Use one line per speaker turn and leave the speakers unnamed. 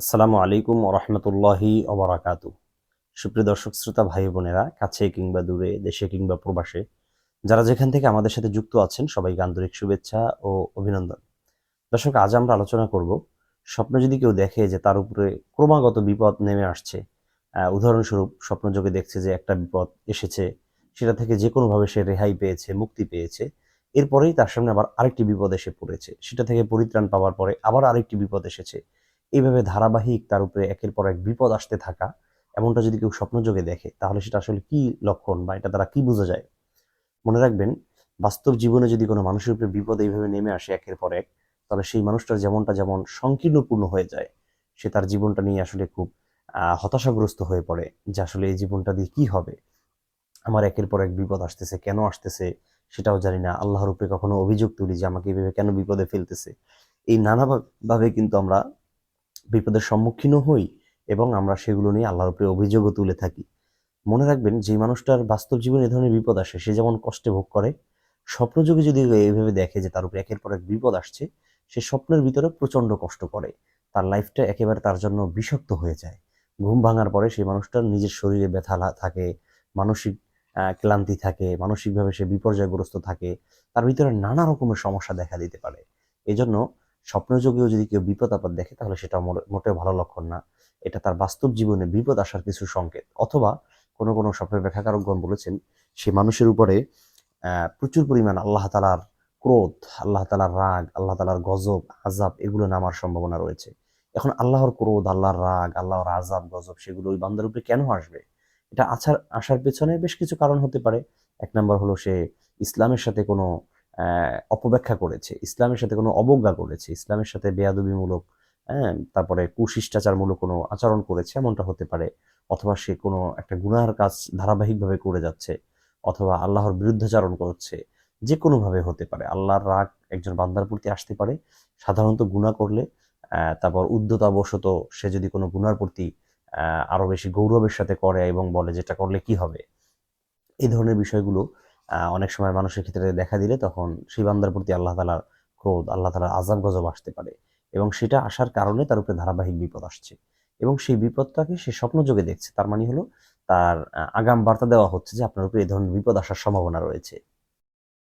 আসসালামু আলাইকুম রহমতুল্লাহি অবরাকাতু সুপ্রিয় দর্শক, শ্রোতা ভাই বোনেরা, কাছে কিংবা দূরে, দেশে কিংবা প্রবাসে, যারা যেখান থেকে আমাদের সাথে যুক্ত আছেন, সবাইকে আন্তরিক শুভেচ্ছা ও অভিনন্দন। দর্শক, আজ আমরা আলোচনা করব স্বপ্ন যদি কেউ দেখে যে তার উপরে ক্রমাগত বিপদ নেমে আসছে উদাহরণস্বরূপ স্বপ্ন যোগে দেখছে যে একটা বিপদ এসেছে, সেটা থেকে যে কোনোভাবে সে রেহাই পেয়েছে, মুক্তি পেয়েছে, এরপরেই তার সামনে আবার আরেকটি বিপদ এসে পড়েছে। সেটা থেকে পরিত্রাণ পাওয়ার পরে আবার আরেকটি বিপদ এসেছে। এইভাবে ধারাবাহিক তার উপরে একের পর এক বিপদ আসতে থাকা, এমনটা যদি কেউ স্বপ্নযোগে দেখে, তাহলে সেটা আসলে কি লক্ষণ বা এটা দ্বারা কি বোঝা যায়? মনে রাখবেন, বাস্তব জীবনে যদি কোনো মানুষের উপরে বিপদ এইভাবে নেমে আসে একের পর এক, তাহলে সেই মানুষটার যেমনটা যেমন সংকীর্ণপূর্ণ হয়ে যায়, সে তার জীবনটা নিয়ে আসলে খুব হতাশাগ্রস্ত হয়ে পড়ে যে আসলে এই জীবনটা দিয়ে কি হবে? আমার একের পর এক বিপদ আসতেছে, কেন আসতেছে? সেটাও জানি না। আল্লাহর উপরে কখনো অভিযোগ তুলি যে আমাকে এইভাবে কেন বিপদে ফেলতেছে? এই নানা ভাবে কিন্তু আমরা বিপদের সম্মুখীনও হই এবং আমরা সেগুলো নিয়ে আল্লাহর উপরে অভিযোগও তুলে থাকি। মনে রাখবেন, যে মানুষটার বাস্তব জীবনে এ ধরনের বিপদ আসে, সে যেমন কষ্টে ভোগ করে, স্বপ্নযোগে যদি এইভাবে দেখে যে তার উপরে একের পর এক বিপদ আসছে, সে স্বপ্নের ভিতরে প্রচণ্ড কষ্ট করে। তার লাইফটা একেবারে তার জন্য বিষাক্ত হয়ে যায়। ঘুম ভাঙার পরে সেই মানুষটার নিজের শরীরে ব্যথা থাকে, মানসিক ক্লান্তি থাকে, মানসিকভাবে সে বিপর্যয়গ্রস্ত থাকে, তার ভিতরে নানা রকমের সমস্যা দেখা দিতে পারে। এজন্য স্বপ্নযোগেও যদি কেউ বিপদ আপদ দেখে, তাহলে সেটা মোটেও ভালো লক্ষণ না। এটা তার বাস্তব জীবনে বিপদ আসার কিছু সংকেত। অথবা কোনো কোনো স্বপ্নের ব্যাখ্যাকারকগণ বলেছেন, সে মানুষের উপরে প্রচুর পরিমাণ আল্লাহ তালার ক্রোধ, আল্লাহ তালার রাগ, আল্লাহ তালার গজব আজাব এগুলো নামার সম্ভাবনা রয়েছে। এখন আল্লাহর ক্রোধ, আল্লাহর রাগ, আল্লাহর আজাব গজব সেগুলো ওই বান্দার উপরে কেন আসবে? এটা আসার আসার পেছনে বেশ কিছু কারণ হতে পারে। এক নম্বর হলো সে ইসলামের সাথে কোনো অপব্যাখ্যা করেছে ইসলামের সাথে কোনো অবজ্ঞা করেছে ইসলামের সাথে বেয়াদবিমূলক হ্যাঁ তারপরে কুশিষ্টাচারমূলক কোনো আচরণ করেছে এমনটা হতে পারে অথবা সে কোনো একটা গুনাহার কাজ ধারাবাহিকভাবে করে যাচ্ছে অথবা আল্লাহর বিরুদ্ধাচারণ করছে যে কোনোভাবে হতে পারে। আল্লাহর রাগ একজন বান্দার প্রতি আসতে পারে সাধারণত গুনাহ করলে তারপর উদ্যতাবশত সে যদি কোনো গুনার প্রতি আহ, আরও বেশি গৌরবের সাথে করে এবং বলে যেটা করলে কি হবে এই ধরনের বিষয়গুলো অনেক সময় মানুষের ক্ষেত্রে দেখা দিলে তখন সেই বান্দার প্রতি আল্লাহ তালার ক্রোধ, আল্লাহ তালার আজাব গজব আসতে পারে এবং সেটা আসার কারণে তার উপরে ধারাবাহিক বিপদ আসছে এবং সেই বিপদটাকে সে স্বপ্ন যোগে দেখছে। তার মানে হলো তার আগাম বার্তা দেওয়া হচ্ছে যে আপনার উপরে এই ধরনের বিপদ আসার সম্ভাবনা রয়েছে।